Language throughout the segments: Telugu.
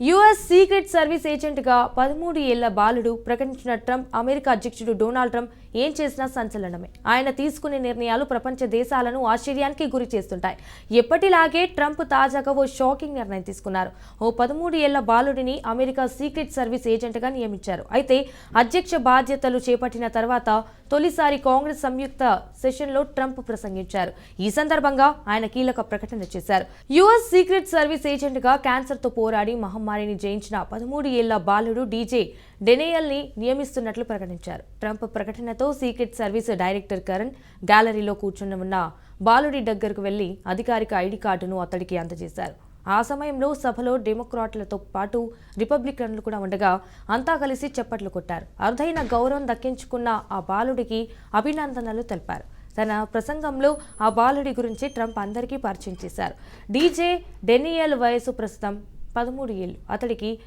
యుఎస్ సీక్రెట్ సర్వీస్ ఏజెంట్గా పదమూడు ఏళ్ళ బాలుడు ప్రకటించిన ట్రంప్ అమెరికా అధ్యక్షుడు డొనాల్డ్ ట్రంప్ ఏం చేసినా సంచలనమే. ఆయన తీసుకునే నిర్ణయాలు ప్రపంచ దేశాలను ఆశ్చర్యానికి గురి చేస్తుంటాయి. ఎప్పటిలాగే ట్రంప్ తాజాగా ఓ షాకింగ్ నిర్ణయం తీసుకున్నారు. ఓ పదమూడు ఏళ్ళ బాలుడిని అమెరికా సీక్రెట్ సర్వీస్ ఏజెంట్గా నియమించారు. అయితే అధ్యక్ష బాధ్యతలు చేపట్టిన తర్వాత తొలిసారి కాంగ్రెస్ సంయుక్త సెషన్లో ట్రంప్ ప్రసంగించారు. ఈ సందర్భంగా ఆయన కీలక ప్రకటన చేశారు. యుఎస్ సీక్రెట్ సర్వీస్ ఏజెంట్గా క్యాన్సర్తో పోరాడి మహమ్మారిని జయించిన పదమూడు ఏళ్ళ బాలుడు డీజే డెనేయల్ని నియమిస్తున్నట్లు ప్రకటించారు. ట్రంప్ ప్రకటనతో సీక్రెట్ సర్వీస్ డైరెక్టర్ కరణ్ గ్యాలరీలో కూర్చుని ఉన్న బాలుడి దగ్గరకు వెళ్ళి అధికారిక ఐడి కార్డును అతడికి అందజేశారు. ఆ సమయంలో సభలో డెమోక్రాట్లతో పాటు రిపబ్లికన్లు కూడా ఉండగా అంతా కలిసి చప్పట్లు కొట్టారు. అరుదైన గౌరవం దక్కించుకున్న ఆ బాలుడికి అభినందనలు తెలిపారు. తన ప్రసంగంలో ఆ బాలుడి గురించి ట్రంప్ అందరికీ పరిచయం చేశారు. డీజే డెనియల్ వయసు ప్రస్తుతం పదమూడు ఏళ్ళు. అతడికి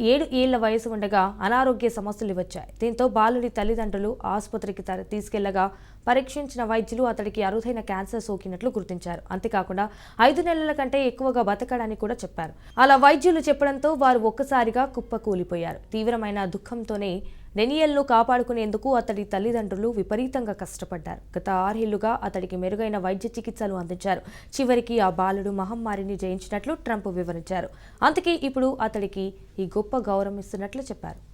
ఏడు ఏళ్ళ వయసు ఉండగా అనారోగ్య సమస్యలు వచ్చాయి. దీంతో బాలుడి తల్లిదండ్రులు ఆసుపత్రికి త- తీసుకెళ్ళగా పరీక్షించిన వైద్యులు అతడికి అరుదైన క్యాన్సర్ సోకినట్లు గుర్తించారు. అంతేకాకుండా ఐదు నెలల కంటే ఎక్కువగా బతకడని కూడా చెప్పారు. అలా వైద్యులు చెప్పడంతో వారు ఒక్కసారిగా కుప్పకూలిపోయారు. తీవ్రమైన దుఃఖంతోనే డెనియల్ను కాపాడుకునేందుకు అతడి తల్లిదండ్రులు విపరీతంగా కష్టపడ్డారు. గత ఆరేళ్ళుగా అతడికి మెరుగైన వైద్య చికిత్సలు అందించారు. చివరికి ఆ బాలుడు మహమ్మారిని జయించినట్లు ట్రంప్ వివరించారు. అందుకే ఇప్పుడు అతడికి ఈ గొప్ప గౌరవం ఇస్తున్నట్లు చెప్పారు.